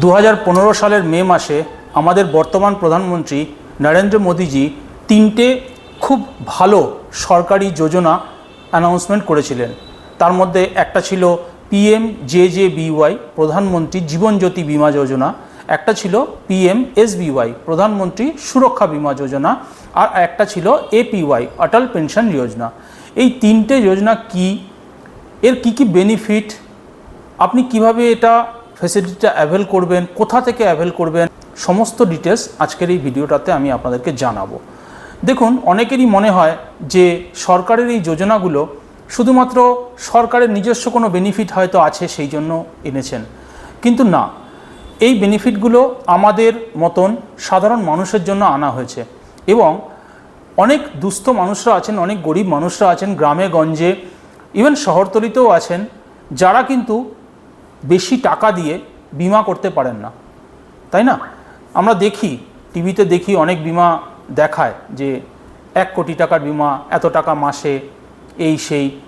দু হাজার পনেরো সালের মে মাসে আমাদের বর্তমান প্রধানমন্ত্রী নরেন্দ্র মোদীজি তিনটে খুব ভালো সরকারি যোজনা অ্যানাউন্সমেন্ট করেছিলেন। তার মধ্যে একটা ছিল পিএম জে জে বিওয়াই প্রধানমন্ত্রী জীবন জ্যোতি বিমা যোজনা। একটা ছিল পিএম এসবিওয়াই প্রধানমন্ত্রী সুরক্ষা বিমা যোজনা। আর একটা ছিল এপিওয়াই, অটল পেনশন যোজনা। এই তিনটে যোজনা কি? এর কি কি বেনিফিট? আপনি কীভাবে এটা ফেসিলিটিটা অ্যাভেল করবেন, কোথা থেকে অ্যাভেল করবেন, সমস্ত ডিটেলস আজকের এই ভিডিওটাতে আমি আপনাদেরকে জানাব। দেখুন, অনেকেরই মনে হয় যে সরকারের এই যোজনাগুলো শুধুমাত্র সরকারের নিজস্ব কোনো বেনিফিট হয়তো আছে সেই জন্য এনেছেন। কিন্তু না, এই বেনিফিটগুলো আমাদের মতন সাধারণ মানুষের জন্য আনা হয়েছে এবং অনেক দুস্থ মানুষরা আছেন, অনেক গরিব মানুষরা আছেন গ্রামে, গঞ্জে ইভেন শহরতলিতেও আছেন, যারা কিন্তু বেশি টাকা দিয়ে বিমা করতে পারেন না। তাই না? আমরা দেখি, টিভিতে দেখি অনেক বিমা দেখায় যে এক কোটি টাকার বিমা, এত টাকা মাসে, এই সেই।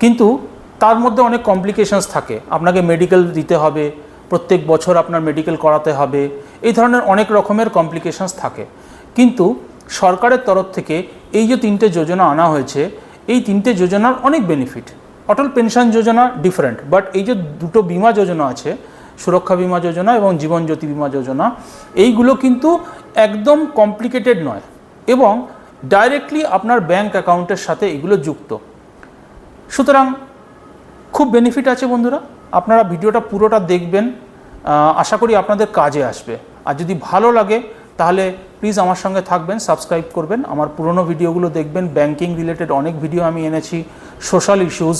কিন্তু তার মধ্যে অনেক কমপ্লিকেশনস থাকে। আপনাকে মেডিকেল দিতে হবে, প্রত্যেক বছর আপনার মেডিকেল করাতে হবে, এই ধরনের অনেক রকমের কমপ্লিকেশনস থাকে। কিন্তু সরকারের তরফ থেকে এই যে তিনটে যোজনা আনা হয়েছে, এই তিনটে যোজনার অনেক benefit Atal pension Yojana different but এই যে দুটো বিমা যোজনা আছে, সুরক্ষা বিমা যোজনা এবং জীবন জ্যোতি বিমা যোজনা, এইগুলো কিন্তু একদম কমপ্লিকেটেড নয় এবং ডাইরেক্টলি আপনার ব্যাংক অ্যাকাউন্টের সাথে এগুলো যুক্ত। সুতরাং খুব বেনিফিট আছে বন্ধুরা, আপনারা ভিডিওটা পুরোটা দেখবেন আশা করি আপনাদের কাজে আসবে। আর যদি ভালো লাগে তাহলে প্লিজ আমার সঙ্গে থাকবেন সাবস্ক্রাইব করবেন। আমার পুরনো ভিডিওগুলো দেখবেন। ব্যাংকিং রিলেটেড অনেক ভিডিও আমি এনেছি সোশ্যাল ইস্যুস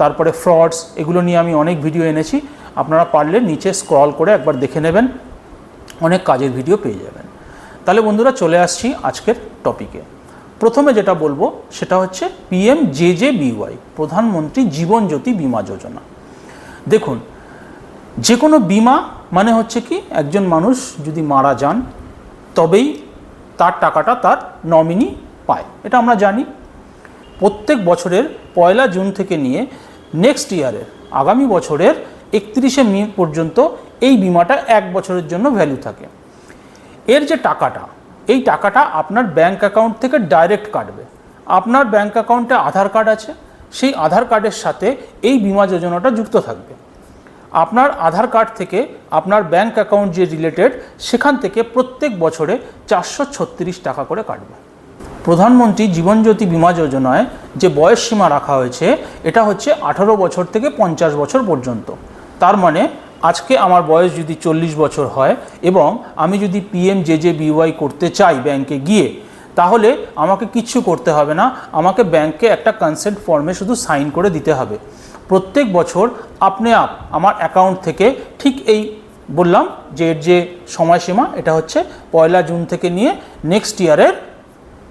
তারপরে ফ্রডস এগুলো নিয়ে আমি অনেক ভিডিও এনেছি। আপনারা পারলে নিচে স্ক্রল করে একবার দেখে নেবেন। অনেক কাজের ভিডিও পেয়ে যাবেন। তাহলে বন্ধুরা চলে আসছি আজকের টপিকে প্রথমে যেটা বলব, সেটা হচ্ছে পিএম জে জে বিওয়াই প্রধানমন্ত্রী জীবন জ্যোতি বিমা যোজনা। দেখুন যে কোনো বিমা মানে হচ্ছে কি, একজন মানুষ যদি মারা যান তবেই তার টাকাটা তার নমিনি পায়। এটা আমরা জানি। প্রত্যেক বছরের পয়লা জুন থেকে নিয়ে নেক্সট ইয়ারের আগামী বছরের একত্রিশে মে পর্যন্ত এই বিমাটা এক বছরের জন্য ভ্যালু থাকে। এর যে টাকাটা, এই টাকাটা আপনার ব্যাংক অ্যাকাউন্ট থেকে ডাইরেক্ট কাটবে। আপনার ব্যাংক অ্যাকাউন্টে আধার কার্ড আছে, সেই আধার কার্ডের সাথে এই বিমা যোজনাটা যুক্ত থাকবে। আপনার আধার কার্ড থেকে আপনার ব্যাংক অ্যাকাউন্ট যে রিলেটেড সেখান থেকে প্রত্যেক বছরে চারশো ছত্রিশ টাকা করে কাটবে। প্রধানমন্ত্রী জীবন জ্যোতি বিমা যোজনায় যে বয়স সীমা রাখা হয়েছে, এটা হচ্ছে আঠারো বছর থেকে পঞ্চাশ বছর পর্যন্ত। তার মানে আজকে আমার বয়স যদি চল্লিশ বছর হয় এবং আমি যদি পিএম জে জে বিওয়াই করতে চাই ব্যাংকে গিয়ে, তাহলে আমাকে কিচ্ছু করতে হবে না। আমাকে ব্যাংকে একটা কনসেন্ট ফর্মে শুধু সাইন করে দিতে হবে। প্রত্যেক বছর আপনি আপ আমার অ্যাকাউন্ট থেকে ঠিক এই বললাম যে এর যে সময়সীমা, এটা হচ্ছে পয়লা জুন থেকে নিয়ে নেক্সট ইয়ারের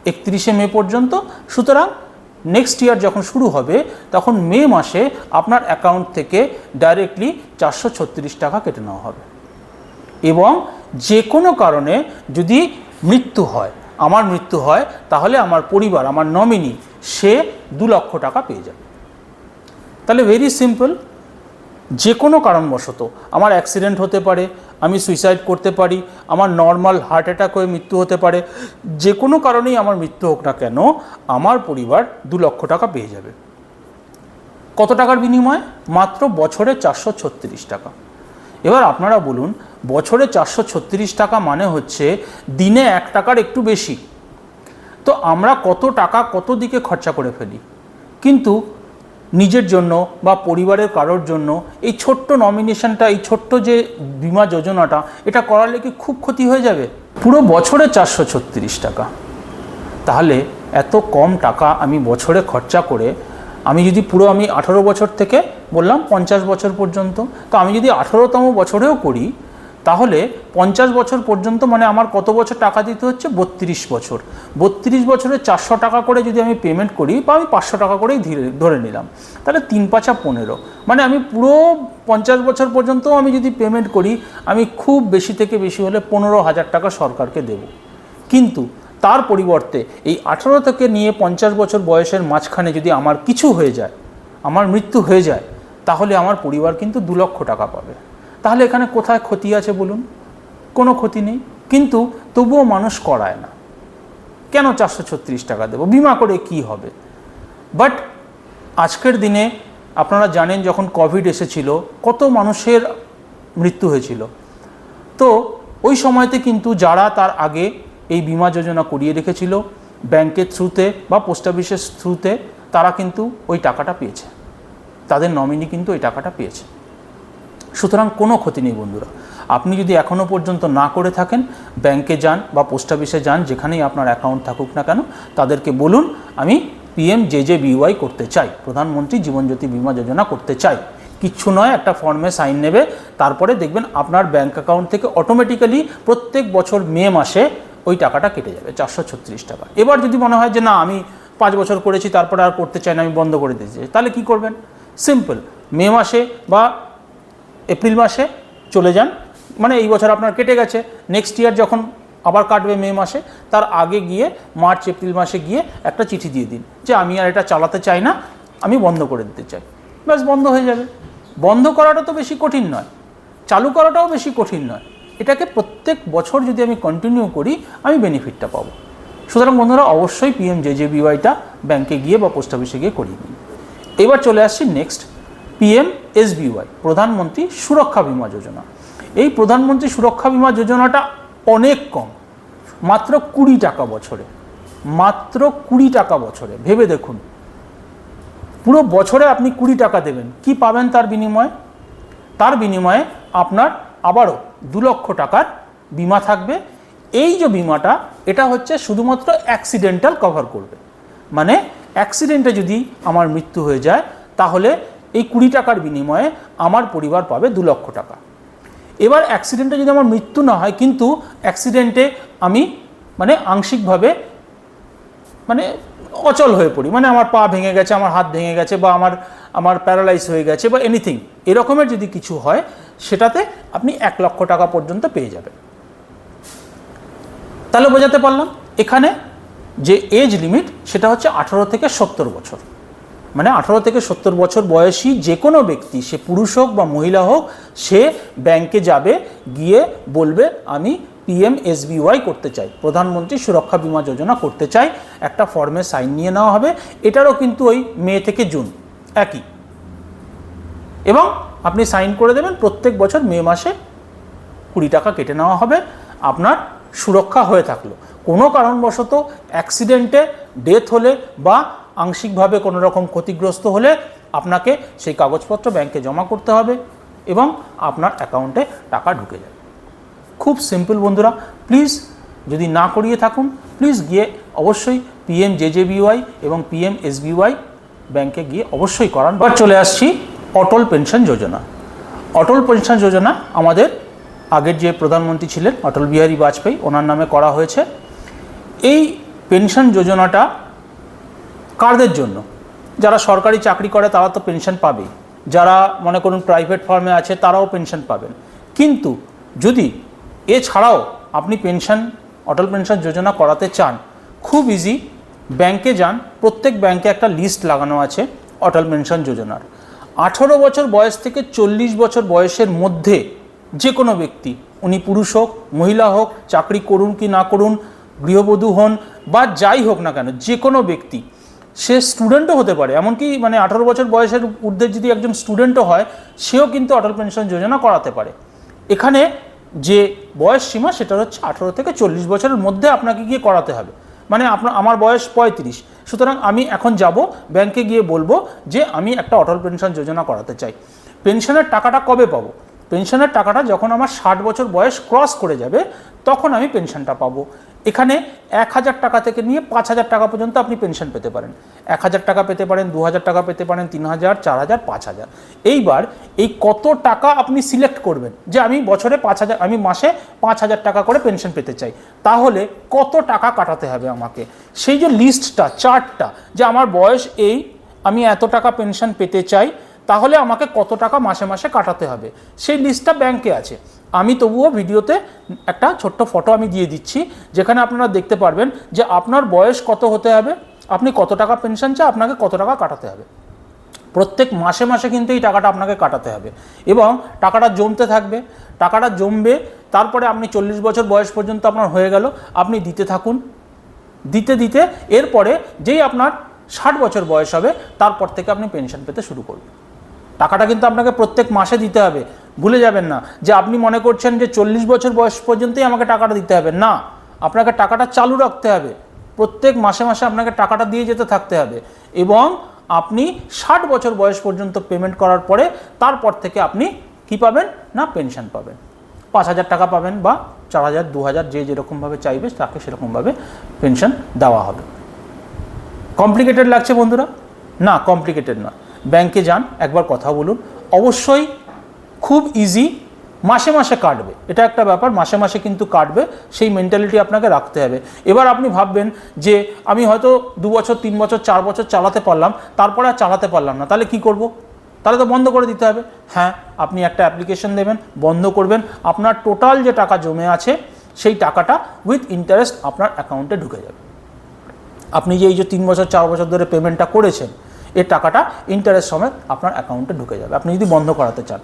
একত্রিশে মে পর্যন্ত। সুতরাং নেক্সট ইয়ার যখন শুরু হবে, তখন মে মাসে আপনার অ্যাকাউন্ট থেকে ডাইরেক্টলি চারশো ছত্রিশ টাকা কেটে নেওয়া হবে। এবং যে কোনো কারণে যদি মৃত্যু হয়, আমার মৃত্যু হয়, তাহলে আমার পরিবার, আমার নমিনি সে দু লক্ষ টাকা পেয়ে যাবে। তাহলে ভেরি সিম্পল যে কোনো কারণবশত আমার অ্যাক্সিডেন্ট হতে পারে, আমি সুইসাইড করতে পারি, আমার নর্মাল হার্ট অ্যাটাক হয়ে মৃত্যু হতে পারে যে কোনো কারণেই আমার মৃত্যু হোক না কেন, আমার পরিবার দু লক্ষ টাকা পেয়ে যাবে। কত টাকার বিনিময়ে? মাত্র বছরে চারশো ছত্রিশ টাকা। এবার আপনারা বলুন, বছরে চারশো ছত্রিশ টাকা মানে হচ্ছে দিনে এক টাকার একটু বেশি। তো আমরা কত টাকা কত দিকে খরচা করে ফেলি? কিন্তু নিজের জন্য বা পরিবারের কারোর জন্য এই ছোট্ট নমিনেশনটা এই ছোট্ট যে বিমা যোজনাটা, এটা করালে কি খুব ক্ষতি হয়ে যাবে? পুরো বছরে চারশো ছত্রিশ টাকা। তাহলে এত কম টাকা আমি বছরে খরচা করে, আমি যদি পুরো আমি আঠারো বছর থেকে বললাম পঞ্চাশ বছর পর্যন্ত, তো আমি যদি আঠারোতম বছরেও করি তাহলে পঞ্চাশ বছর পর্যন্ত মানে আমার কত বছর টাকা দিতে হচ্ছে? বত্রিশ বছর। বত্রিশ বছরে চারশো টাকা করে যদি আমি পেমেন্ট করি বা আমি পাঁচশো টাকা করেই ধীরে নিলাম, তাহলে তিন পাঁচা পনেরো। মানে আমি পুরো পঞ্চাশ বছর পর্যন্ত আমি যদি পেমেন্ট করি, আমি খুব বেশি থেকে বেশি হলে পনেরো হাজার টাকা সরকারকে দেব। কিন্তু তার পরিবর্তে এই আঠারো থেকে নিয়ে পঞ্চাশ বছর বয়সের মাঝখানে যদি আমার কিছু হয়ে যায়, আমার মৃত্যু হয়ে যায়, তাহলে আমার পরিবার কিন্তু দু লক্ষ টাকা পাবে। তাহলে এখানে কোথায় ক্ষতি আছে বলুন? কোনো ক্ষতি নেই। কিন্তু তবুও মানুষ করায় না। কেন চারশো ছত্রিশ টাকা দেবো? বিমা করে কি হবে? বাট আজকের দিনে আপনারা জানেন যখন কোভিড এসেছিল, কত মানুষের মৃত্যু হয়েছিল। তো ওই সময়তে কিন্তু যারা তার আগে এই বিমা যোজনা করিয়ে রেখেছিল ব্যাংকের থ্রুতে বা পোস্ট অফিসের থ্রুতে তারা কিন্তু ওই টাকাটা পেয়েছে। তাদের নমিনি কিন্তু ওই টাকাটা পেয়েছে। সুতরাং কোনো ক্ষতি নেই বন্ধুরা। আপনি যদি এখনও পর্যন্ত না করে থাকেন, ব্যাংকে যান বা পোস্ট অফিসে যান, যেখানেই আপনার অ্যাকাউন্ট থাকুক না কেন, তাদেরকে বলুন, আমি পিএম জে জে বিওয়াই করতে চাই, প্রধানমন্ত্রী জীবনজ্যোতি বিমা যোজনা করতে চাই। কিচ্ছু নয়, একটা ফর্মে সাইন নেবে, তারপরে দেখবেন আপনার ব্যাংক অ্যাকাউন্ট থেকে অটোমেটিক্যালি প্রত্যেক বছর মে মাসে ওই টাকাটা কেটে যাবে, চারশো ছত্রিশ টাকা। এবার যদি মনে হয় যে না, আমি পাঁচ বছর করেছি, তারপরে আর করতে চাই না, আমি বন্ধ করে দিতে চাই তাহলে কী করবেন? সিম্পল মে মাসে বা এপ্রিল মাসে চলে যান। মানে এই বছর আপনার কেটে গেছে। নেক্সট ইয়ার যখন আবার কাটবে মে মাসে, তার আগে গিয়ে মার্চ, এপ্রিল মাসে গিয়ে একটা চিঠি দিয়ে দিন যে, আমি আর এটা চালাতে চাই না, আমি বন্ধ করে দিতে চাই। ব্যাস, বন্ধ হয়ে যাবে। বন্ধ করাটা তো বেশি কঠিন নয়, চালু করাটাও বেশি কঠিন নয়। এটাকে প্রত্যেক বছর যদি আমি কন্টিনিউ করি, আমি বেনিফিটটা পাবো। সুতরাং বন্ধুরা, অবশ্যই পিএম জে জে বিওয়াইটা ব্যাংকে গিয়ে বা পোস্ট অফিসে গিয়ে করিয়ে নিন। এবার চলে আসছি নেক্সট পিএম এসবিওয়াই প্রধানমন্ত্রী সুরক্ষা বিমা যোজনা এই প্রধানমন্ত্রী সুরক্ষা বিমা যোজনাটা অনেক কম, মাত্র কুড়ি টাকা বছরে, মাত্র কুড়ি টাকা বছরে। ভেবে দেখুন, পুরো বছরে আপনি কুড়ি টাকা দেবেন, কি পাবেন তার বিনিময়ে? তার বিনিময়ে আপনার আবারও দু লক্ষ টাকার বিমা থাকবে। এই যে বিমাটা, এটা হচ্ছে শুধুমাত্র অ্যাক্সিডেন্টাল কভার করবে। মানে অ্যাক্সিডেন্টে যদি আমার মৃত্যু হয়ে যায়, তাহলে এই কুড়ি টাকার বিনিময়ে আমার পরিবার পাবে দু লক্ষ টাকা। এবার অ্যাক্সিডেন্টে যদি আমার মৃত্যু না হয়, কিন্তু অ্যাক্সিডেন্টে আমি মানে আংশিকভাবে মানে অচল হয়ে পড়ি। মানে আমার পা ভেঙে গেছে, আমার হাত ভেঙে গেছে বা আমার আমার প্যারালাইজ হয়ে গেছে বা এনিথিং এরকমের যদি কিছু হয়, সেটাতে আপনি এক লক্ষ টাকা পর্যন্ত পেয়ে যাবেন। তাহলে বোঝাতে পারলাম, এখানে যে এজ লিমিট সেটা হচ্ছে আঠারো থেকে সত্তর বছর। মানে আঠারো থেকে সত্তর বছর বয়সী যে কোনো ব্যক্তি, সে পুরুষ হোক বা মহিলা হোক, সে ব্যাংকে যাবে, গিয়ে বলবে, আমি পিএম এসবিওয়াই করতে চাই। প্রধানমন্ত্রী সুরক্ষা বিমা যোজনা করতে চাই একটা ফর্মে সাইন নিয়ে নেওয়া হবে। এটারও কিন্তু ওই মে থেকে জুন। একই। এবং আপনি সাইন করে দেবেন, প্রত্যেক বছর মে মাসে কুড়ি টাকা কেটে নেওয়া হবে। আপনার সুরক্ষা হয়ে থাকল। কোনো কারণবশত অ্যাক্সিডেন্টে ডেথ হলে বা আংশিকভাবে কোনো রকম ক্ষতিগ্রস্ত হলে আপনাকে সেই কাগজপত্র ব্যাংকে জমা করতে হবে এবং আপনার অ্যাকাউন্টে টাকা ঢুকে যাবে। খুব সিম্পল বন্ধুরা, প্লিজ যদি না করিয়ে থাকুন, প্লিজ গিয়ে অবশ্যই পিএম জেজেবিওয়াই এবং পিএম এসবিওয়াই ব্যাংকে গিয়ে অবশ্যই করান। বা চলে আসছি অটল পেনশন যোজনা। অটল পেনশন যোজনা আমাদের আগের যে প্রধানমন্ত্রী ছিলেন, অটল বিহারী বাজপেয়ী, ওনার নামে করা হয়েছে। এই পেনশন যোজনাটা কারদের জন্য। যারা সরকারি চাকরি করে তারা তো পেনশন পাবেই যারা মনে করুন প্রাইভেট ফার্মে আছে তারাও পেনশন পাবেন। কিন্তু যদি এছাড়াও আপনি পেনশন অটল পেনশন যোজনা করাতে চান, খুব ইজি ব্যাংকে যান। প্রত্যেক ব্যাংকে একটা লিস্ট লাগানো আছে অটল পেনশন যোজনার। আঠেরো বছর বয়স থেকে চল্লিশ বছর বয়সের মধ্যে যে কোনো ব্যক্তি, উনি পুরুষ হোক, মহিলা হোক, চাকরি করুন কি না করুন, গৃহবধূ হন বা যাই হোক না কেন, যে কোনো ব্যক্তি সে স্টুডেন্টও হতে পারে। এমনকি মানে আঠারো বছর বয়সের ঊর্ধ্বে যদি একজন স্টুডেন্টও হয়, সেও কিন্তু অটল পেনশন যোজনা করাতে পারে। এখানে যে বয়স সীমা, সেটা হচ্ছে আঠারো থেকে চল্লিশ বছরের মধ্যে আপনাকে গিয়ে করাতে হবে। মানে আপনার আমার বয়স পঁয়ত্রিশ। সুতরাং আমি এখন যাব, ব্যাংকে গিয়ে বলব যে আমি একটা অটল পেনশন যোজনা করাতে চাই। পেনশনের টাকাটা কবে পাবো? পেনশনের টাকাটা যখন আমার ষাট বছর বয়স ক্রস করে যাবে, তখন আমি পেনশনটা পাবো। এখানে এক হাজার টাকা থেকে নিয়ে পাঁচ হাজার টাকা পর্যন্ত আপনি পেনশন পেতে পারেন। এক হাজার টাকা পেতে পারেন, দু হাজার টাকা পেতে পারেন, তিন হাজার, চার হাজার, পাঁচ হাজার। এইবার এই কত টাকা আপনি সিলেক্ট করবেন? যে আমি বছরে পাঁচ হাজার, আমি মাসে পাঁচ হাজার টাকা করে পেনশন পেতে চাই। তাহলে কত টাকা কাটাতে হবে আমাকে? সেই যে লিস্টটা চার্টটা যে আমার বয়স এই, আমি এত টাকা পেনশন পেতে চাই, তাহলে আমাকে কত টাকা মাসে মাসে কাটাতে হবে? সেই লিস্টটা ব্যাংকে আছে। আমি তবুও ভিডিওতে একটা ছোট্ট ফটো আমি দিয়ে দিচ্ছি, যেখানে আপনারা দেখতে পারবেন যে আপনার বয়স কত হতে হবে, আপনি কত টাকা পেনশন চাই আপনাকে কত টাকা কাটাতে হবে। প্রত্যেক মাসে মাসে কিন্তু এই টাকাটা আপনাকে কাটাতে হবে এবং টাকাটা জমতে থাকবে, টাকাটা জমবে, তারপরে আপনি চল্লিশ বছর বয়স পর্যন্ত আপনার হয়ে গেল, আপনি দিতে থাকুন। দিতে দিতে এরপরে যেই আপনার ষাট বছর বয়স হবে, তারপর থেকে আপনি পেনশন পেতে শুরু করবেন টাকাটা কিন্তু আপনাকে প্রত্যেক মাসে দিতে হবে ভুলে যাবেন না যে আপনি মনে করছেন যে চল্লিশ বছর বয়স পর্যন্তই আমাকে টাকাটা দিতে হবে। না, আপনাকে টাকাটা চালু রাখতে হবে। প্রত্যেক মাসে মাসে আপনাকে টাকাটা দিয়ে যেতে থাকতে হবে এবং আপনি ষাট বছর বয়স পর্যন্ত পেমেন্ট করার পরে তারপর থেকে আপনি কি পাবেন? না পেনশন পাবেন। পাঁচ হাজার টাকা পাবেন বা চার হাজার, দু হাজার, যে যেরকমভাবে চাইবে তাকে সেরকমভাবে পেনশন দেওয়া হবে। কমপ্লিকেটেড লাগছে বন্ধুরা? না কমপ্লিকেটেড না ব্যাংকে যান, একবার কথা বলুন। অবশ্যই খুব ইজি মাসে মাসে কাটবে। এটা একটা ব্যাপার, মাসে মাসে কিন্তু কাটবে, সেই মেন্টালিটি আপনাকে রাখতে হবে। এবার আপনি ভাববেন যে আমি হয়তো দু বছর, তিন বছর, চার বছর চালাতে পারলাম, তারপরে আর চালাতে পারলাম না, তাহলে কি করব? তাহলে তো বন্ধ করে দিতে হবে। হ্যাঁ আপনি একটা অ্যাপ্লিকেশন দেবেন, বন্ধ করবেন, আপনার টোটাল যে টাকা জমে আছে, সেই টাকাটা উইথ ইন্টারেস্ট আপনার অ্যাকাউন্টে ঢুকে যাবে। আপনি যে এই যে তিন বছর, চার বছর ধরে পেমেন্টটা করেছেন, এর টাকাটা ইন্টারেস্ট সমেত আপনার অ্যাকাউন্টে ঢুকে যাবে। আপনি যদি বন্ধ করাতে চান।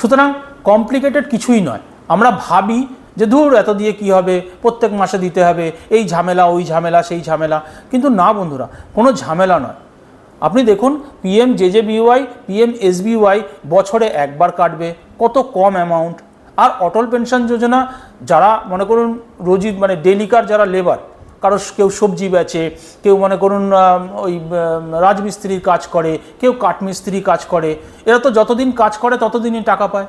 সুতরাং কমপ্লিকেটেড কিছুই নয়। আমরা ভাবি যে ধুর, এত দিয়ে কি হবে? প্রত্যেক মাসে দিতে হবে, এই ঝামেলা, ওই ঝামেলা, সেই ঝামেলা। কিন্তু না বন্ধুরা, কোনো ঝামেলা নয়। আপনি দেখুন পিএম জেজেবিওয়াই পিএম এসবিওয়াই বছরে একবার কাটবে, কত কম অ্যামাউন্ট আর অটল পেনশন যোজনা, যারা মনে করুন, রোজি মানে ডেলিকার যারা লেবার কারও কেউ সবজি বেচে, কেউ মনে করুন ওই রাজমিস্ত্রির কাজ করে, কেউ কাঠমিস্ত্রি কাজ করে, এরা তো যতদিন কাজ করে ততদিনই টাকা পায়।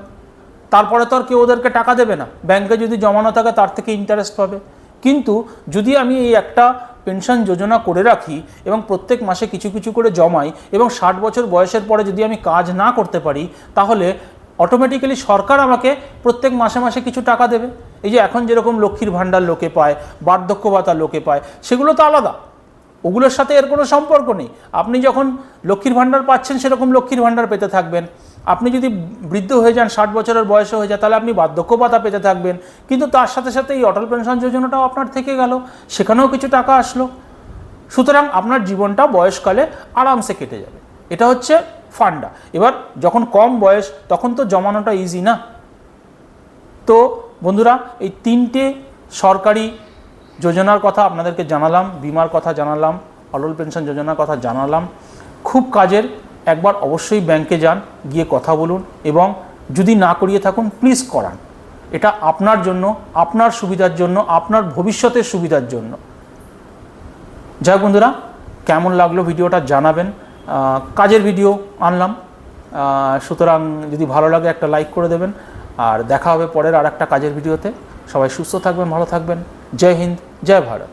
তারপরে তো আর কেউ ওদেরকে টাকা দেবে না। ব্যাংকে যদি জমানো থাকে তার থেকে ইন্টারেস্ট পাবে। কিন্তু যদি আমি এই একটা পেনশন যোজনা করে রাখি এবং প্রত্যেক মাসে কিছু কিছু করে জমাই এবং ষাট বছর বয়সের পরে যদি আমি কাজ না করতে পারি, তাহলে অটোমেটিক্যালি সরকার আমাকে প্রত্যেক মাসে মাসে কিছু টাকা দেবে। এই যে এখন যেরকম লক্ষ্মীর ভাণ্ডার লোকে পায়, বার্ধক্য ভাতা লোকে পায়, সেগুলো তো আলাদা। ওগুলোর সাথে এর কোনো সম্পর্ক নেই। আপনি যখন লক্ষ্মীর ভাণ্ডার পাচ্ছেন, সেরকম লক্ষ্মীর ভাণ্ডার পেতে থাকবেন। আপনি যদি বৃদ্ধ হয়ে যান, ষাট বছরের বয়সে হয়ে যায় তাহলে আপনি বার্ধক্য ভাতা পেতে থাকবেন। কিন্তু তার সাথে সাথে এই অটল পেনশন যোজনাটাও আপনার থেকে গেল। সেখানেও কিছু টাকা আসলো। সুতরাং আপনার জীবনটা বয়সকালে আরামসে কেটে যাবে। এটা হচ্ছে ফান্ডা। এবার যখন কম বয়স, তখন তো জমানোটা ইজি না। তো বন্ধুরা, এই তিনটে সরকারি যোজনার কথা আপনাদেরকে জানালাম, বিমার কথা জানালাম, অটল পেনশন যোজনার কথা জানালাম। খুব কাজের, একবার অবশ্যই ব্যাংকে যান, গিয়ে কথা বলুন এবং যদি না করিয়ে থাকুন প্লিজ করান। এটা আপনার জন্য, আপনার সুবিধার জন্য, আপনার ভবিষ্যতের সুবিধার জন্য। যাই বন্ধুরা, কেমন লাগল ভিডিওটা জানাবেন। কাজের ভিডিও আনলাম। সুতরাং যদি ভালো লাগে একটা লাইক করে দেবেন। আর দেখা হবে পরের আর একটা কাজের ভিডিওতে। সবাই সুস্থ থাকবেন, ভালো থাকবেন। জয় হিন্দ, জয় ভারত।